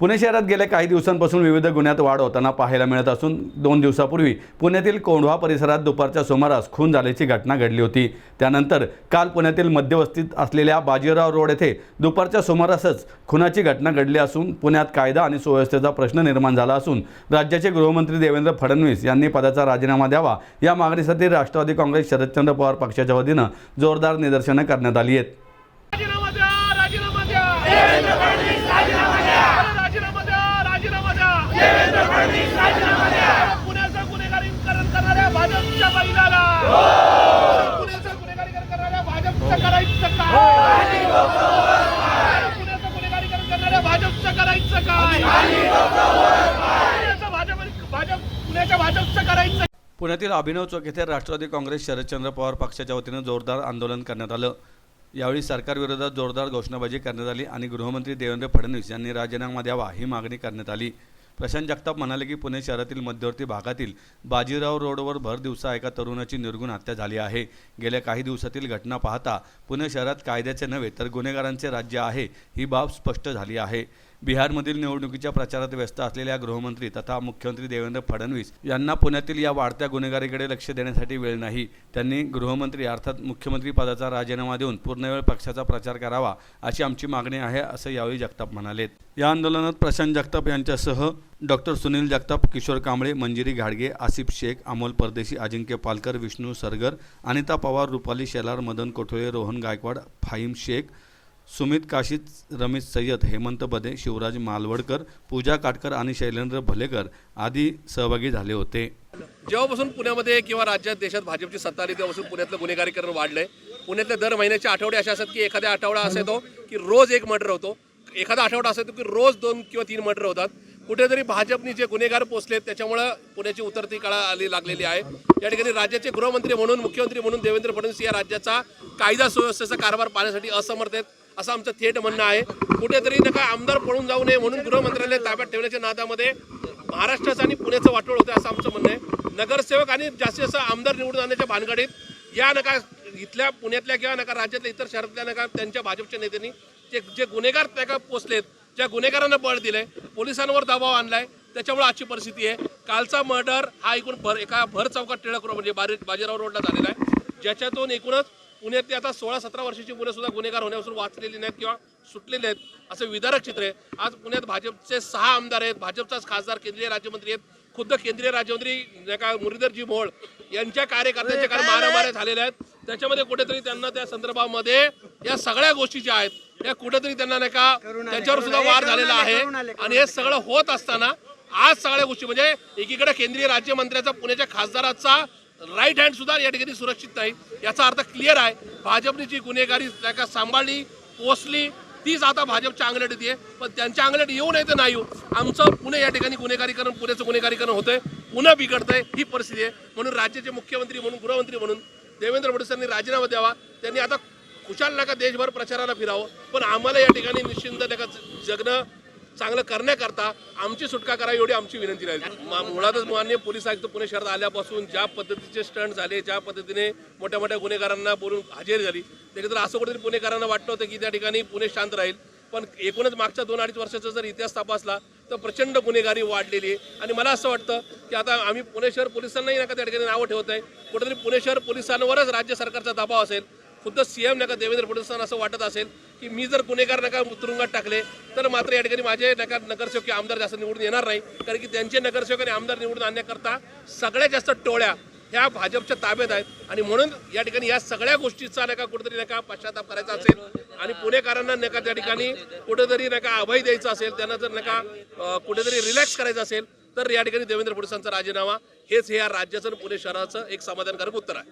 पुणे शहरात गेल्या काही दिवसांपासून विविध गुन्ह्यात वाढ होताना पाहायला मिळत असून दोन दिवसापूर्वी पुण्यातील कोंढवा परिसरात दुपारच्या सुमारास खून झाल्याची घटना घडली होती. त्यानंतर काल पुण्यातील मध्यवस्तीत असलेल्या बाजीराव रोड येथे दुपारच्या सुमारासच खुनाची घटना घडली असून पुण्यात कायदा आणि सुव्यवस्थेचा प्रश्न निर्माण झाला असून राज्याचे गृहमंत्री देवेंद्र फडणवीस यांनी पदाचा राजीनामा द्यावा या मागणीसाठी राष्ट्रवादी काँग्रेस शरदचंद्र पवार पक्षाच्या वतीनं जोरदार निदर्शनं करण्यात आली आहेत राजीनामा द्या राजीनामा द्या देवेंद्र फडणवीस राजीनामा द्या राजीनामा द्या राजीनामा द्या देवेंद्र फडणवीस राजीनामा द्या पुण्याचं गुन्हेगारीकरण करणाऱ्या भाजपच्या बैलाला पुण्याचं गुन्हेगारीकरण करणाऱ्या भाजपचं करायचं काय पुण्याचं गुन्हेगारीकरण करणाऱ्या भाजपचं करायचं काय भाजप भाजपचं करायचं पुण्यातील अभिनव चौक येथे राष्ट्रवादी काँग्रेस शरदचंद्र पवार पक्षाच्या वतीनं जोरदार आंदोलन करण्यात आलं. यावेळी सरकारविरोधात जोरदार घोषणाबाजी करण्यात आली आणि गृहमंत्री देवेंद्र फडणवीस यांनी राजीनामा द्यावा ही मागणी करण्यात आली. प्रशांत जगताप म्हणाले की पुणे शहरातील मध्यवर्ती भागातील बाजीराव रोडवर भर दिवसा एका तरुणाची निर्गुण हत्या झाली आहे. गेल्या काही दिवसातील घटना पाहता पुणे शहरात कायद्याचे नव्हे तर गुन्हेगारांचे राज्य आहे ही बाब स्पष्ट झाली आहे. बिहारमधील निवडणुकीच्या प्रचारात व्यस्त असलेल्या गृहमंत्री तथा मुख्यमंत्री देवेंद्र फडणवीस यांना पुण्यातील या वाढत्या गुन्हेगारीकडे लक्ष देण्यासाठी वेळ नाही. त्यांनी गृहमंत्री अर्थात मुख्यमंत्री पदाचा राजीनामा देऊन पूर्णवेळ पक्षाचा प्रचार करावा अशी आमची मागणी आहे असं यावेळी जगताप म्हणालेत. या आंदोलनात प्रशांत जगताप यांच्यासह डॉक्टर सुनील जगताप किशोर कांबळे मंजिरी घाडगे आसिफ शेख अमोल परदेशी अजिंक्य पालकर विष्णू सरगर अनिता पवार रुपाली शेलार मदन कोठोळे रोहन गायकवाड फाईम शेख सुमित काशीत रमेश सय्यद हेमंत बदे शिवराज मालवडकर पूजा काटकर आणि शैलेंद्र भलेकर आदी सहभागी झाले होते. जेव्हापासून पुण्यामध्ये किंवा राज्यात देशात भाजपची सत्ता आली तेव्हापासून पुण्यातलं गुन्हेगारीकरण वाढलंय. पुण्यातले दर महिन्याचे आठवडे असे असतात की एखाद्या आठवडा असा येतो की रोज एक मर्डर होतो. एखादा आठवडा असा येतो की रोज दोन किंवा तीन मर्डर होतात. कुठेतरी भाजपनी जे गुन्हेगार पोचले त्याच्यामुळं पुण्याची उतरती काळा आली लागलेली आहे. या ठिकाणी राज्याचे गृहमंत्री म्हणून मुख्यमंत्री म्हणून देवेंद्र फडणवीस या राज्याचा कायदा सुव्यवस्थेचा कारभार पाहण्यासाठी असमर्थ आहेत. असं आमचं थेट म्हणणं आहे. कुठेतरी नका आमदार पळून जाऊ नये म्हणून गृहमंत्रालय ताब्यात ठेवण्याच्या नादामध्ये महाराष्ट्राचं आणि पुण्याचं वाटोळ होतं असं आमचं म्हणणं आहे. नगरसेवक आणि जास्तीत जास्त आमदार निवडून आणण्याच्या भानगडीत या नका इथल्या पुण्यातल्या किंवा नका राज्यातल्या इतर शहरातल्या नका त्यांच्या भाजपच्या नेत्यांनी जे जे गुन्हेगार त्या पोचलेत ज्या गुन्हेगारांना बळ दिलंय पोलिसांवर दबाव आणलाय त्याच्यामुळे आजची परिस्थिती आहे. कालचा मर्डर हा एकूण भर एका भर चौकात टिळक रोड म्हणजे बारी बाजीराव रोडला झालेला आहे. ज्याच्यातून एकूणच पुण्यातली आता सोळा सतरा वर्षाची मुलं सुद्धा गुन्हेगार होण्यापासून वाचलेली नाहीत किंवा सुटलेले आहेत असं विदारक चित्र आहे. आज पुण्यात भाजपचे सहा आमदार आहेत. भाजपचाच खासदार केंद्रीय राज्यमंत्री आहेत. खुद्द केंद्रीय राज्यमंत्री का मुरलीधरजी मोहोळ यांच्या कार्यकर्त्यांच्या काल मारामाऱ्या झालेल्या आहेत. त्याच्यामध्ये कुठेतरी त्यांना त्या संदर्भामध्ये या सगळ्या गोष्टी ज्या आहेत या कुठेतरी त्यांना नाही का त्यांच्यावर सुद्धा वार झालेला आहे. आणि हे सगळं होत असताना आज सगळ्या गोष्टी म्हणजे एकीकडे केंद्रीय राज्यमंत्र्याचा पुण्याच्या खासदाराचा राईट हँड सुद्धा या ठिकाणी सुरक्षित नाही. याचा अर्थ क्लिअर आहे भाजपने जी गुन्हेगारी त्या सांभाळली पोचली तीच आता भाजपच्या अंगलट येते. पण त्यांच्या अंगलट येऊ नये तर नाही येऊ. आमचं पुणे या ठिकाणी गुन्हेगारीकरण पुण्याचं गुन्हेगारीकरण होतंय. पुन्हा बिघडतंय ही परिस्थिती आहे. म्हणून राज्याचे मुख्यमंत्री म्हणून गृहमंत्री म्हणून देवेंद्र फडणवीसांनी राजीनामा द्यावा. त्यांनी आता खुशाल नका देशभर प्रचाराला फिरावं. पण आम्हाला या ठिकाणी निश्चिंत नका जगणं. चांगलं करण्याकरता आमची सुटका करा एवढी आमची विनंती राहील. मुळातच मान्य पोलीस आयुक्त पुणे शहरात आल्यापासून ज्या पद्धतीचे स्टंट झाले ज्या पद्धतीने मोठ्या मोठ्या गुन्हेगारांना बोलून हजेरी झाली त्याच्यानंतर असं कुठेतरी पुणेकरांना वाटतं होतं की त्या ठिकाणी पुणे शांत राहील. पण एकूणच मागच्या दोन अडीच वर्षाचा जर इतिहास तपासला तर प्रचंड गुन्हेगारी वाढलेली आहे. आणि मला असं वाटतं की आता आम्ही पुणे शहर पोलिसांनाही नका त्या ठिकाणी नावं ठेवत आहे कुठेतरी पुणे शहर पोलिसांवरच राज्य सरकारचा दबाव असेल. खुद्द सीएम नका देवेंद्र फडणवीसांना असं वाटत असेल. की मी जर गुन्हेगार नका तुरुंगात टाकले तर मात्र या ठिकाणी माझे नका नगरसेवक किंवा आमदार जास्त निवडून येणार नाही. कारण की त्यांचे नगरसेवक आणि आमदार निवडून आणण्याकरता सगळ्यात जास्त टोळ्या ह्या भाजपच्या ताब्यात आहेत. आणि म्हणून या ठिकाणी या सगळ्या गोष्टीचा नका कुठेतरी नका पश्चाताप करायचा असेल आणि पुणेकरांना नका त्या ठिकाणी कुठेतरी नका अभय द्यायचा असेल त्यांना जर नका कुठेतरी रिलॅक्स करायचं असेल तर या ठिकाणी देवेंद्र फडणवीसांचा राजीनामा हेच हे या राज्याचं आणि पुणे शहराचं एक समाधानकारक उत्तर आहे.